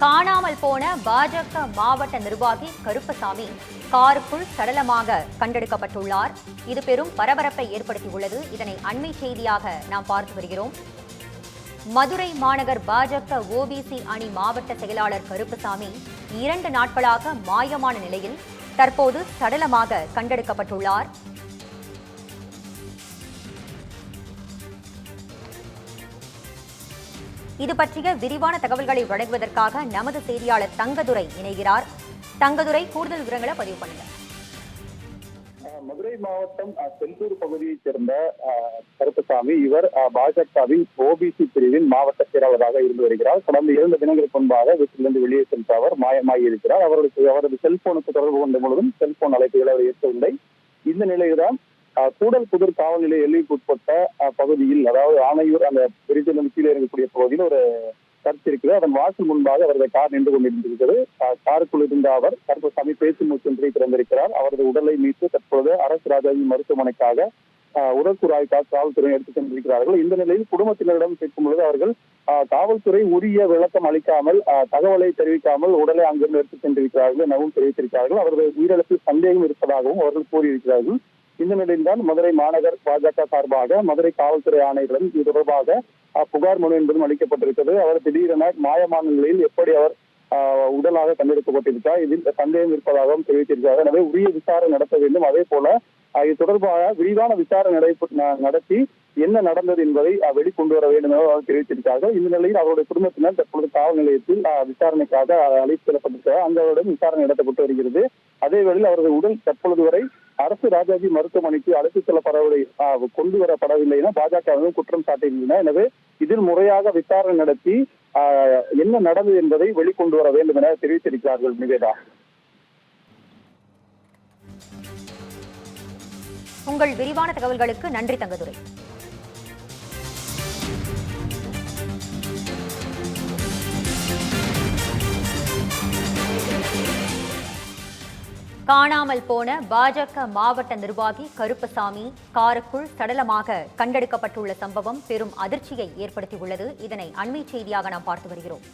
காணாமல் போன பாஜக மாவட்ட நிர்வாகி கருப்பசாமி. காருக்குள் சடலமாக கண்டெடுக்கப்பட்டுள்ளார். இது பெரும் பரபரப்பை ஏற்படுத்தியுள்ளது. இதனை அண்மை செய்தியாக நாம் பார்த்து வருகிறோம். மதுரை மாநகர் பாஜக ஓபிசி அணி மாவட்ட செயலாளர் கருப்பசாமி இரண்டு நாட்களாக மாயமான நிலையில் தற்போது சடலமாக கண்டெடுக்கப்பட்டுள்ளார். இது பற்றிய விரிவான தகவல்களை வழங்குவதற்காக நமது செய்தியாளர் தங்கதுரை இணைகிறார். தங்கதுரை கூடுதல் விவரங்களை பதிவு பண்ணுங்க. மதுரை மாவட்டம் செந்தூர் பகுதியைச் சேர்ந்த அஹ், கருப்பசாமி இவர் அஹ், பாஜகவின் ஓபிசி பிரிவின் மாவட்ட செயலாளராக இருந்து வருகிறார். கடந்த இரண்டு தினங்களுக்கு முன்பாக வீட்டிலிருந்து வெளியே சென்ற அவர் மாயமாகி இருக்கிறார் அவருடைய அவரது செல்போனுக்கு தொடர்பு கொண்ட முழுவதும் செல்போன் அழைப்புகளை அவர் ஏற்கவில்லை. இந்த நிலையில்தான் கூடல் புதூர் காவல் நிலைய உட்பட்ட பகுதியில் அதாவது ஆணையூர் அந்த பிரிட்டிலிருந்து கீழே இருக்கக்கூடிய பகுதியில் ஒரு சர்ச் இருக்குது. அதன் வாசல் முன்பாக அவரது கார் நின்று கொண்டிருந்திருக்கிறது. காருக்குள் இருந்த அவர் கருப்பசாமி பேச்சு மூச்சொன்றை திறந்திருக்கிறார் அவரது உடலை மீட்டு தற்போது அரசு ராஜாஜி மருத்துவமனைக்காக அஹ், உடற்குறாய்க்காக காவல்துறை எடுத்துச் சென்றிருக்கிறார்கள். இந்த நிலையில் குடும்பத்தினரிடம் கேட்கும் பொழுது அவர்கள் காவல்துறை உரிய விளக்கம் அளிக்காமல் தகவலை தெரிவிக்காமல் உடலை அங்கிருந்து எடுத்துச் சென்றிருக்கிறார்கள் எனவும் தெரிவித்திருக்கிறார்கள். அவரது உயிரிழப்பில் சந்தேகம் இருப்பதாகவும் அவர்கள் கூறியிருக்கிறார்கள். இந்த நிலையில்தான் மதுரை மாநகர் பாஜக சார்பாக மதுரை காவல்துறை ஆணையரிடம் இது தொடர்பாக புகார் மனு என்பதும் அளிக்கப்பட்டிருக்கிறது. அவர் திடீரென மாயமான நிலையில் எப்படி அவர் உடலாக கண்டெடுக்கப்பட்டிருக்கார் இதில் சந்தேகம் இருப்பதாகவும் தெரிவித்திருக்கிறார். எனவே உரிய விசாரணை நடத்த வேண்டும். அதே போல இது தொடர்பாக விரிவான விசாரணை நடத்தி என்ன நடந்தது என்பதை வெளிக்கொண்டு வர வேண்டும் என அவர் தெரிவித்திருக்கிறார்கள். இந்த நிலையில் அவருடைய குடும்பத்தினர் தற்பொழுது காவல் நிலையத்தில் விசாரணைக்காக அழைத்து செல்லப்பட்டிருக்கிறார் அங்கு விசாரணை நடத்தப்பட்டு வருகிறது. அதே வேளையில் அவரது உடல் தற்பொழுது வரை அரசு ராஜாஜி மருத்துவமனைக்கு அழைத்து செல்லப்படவில்லை கொண்டு வரப்படவில்லை என பாஜக குற்றம் சாட்டியிருந்தன எனவே இதில் முறையாக விசாரணை நடத்தி என்ன நடந்தது என்பதை வெளிக்கொண்டு வர வேண்டும் என தெரிவித்திருக்கிறார்கள் நிவேதா. உங்கள் விரிவான தகவல்களுக்கு நன்றி தங்கதுரை. காணாமல் போன பாஜக மாவட்ட நிர்வாகி கருப்பசாமி காருக்குள் சடலமாக கண்டெடுக்கப்பட்டுள்ள சம்பவம் பெரும் அதிர்ச்சியை ஏற்படுத்தியுள்ளது. இதனை அண்மை செய்தியாக நாம் பார்த்து வருகிறோம்.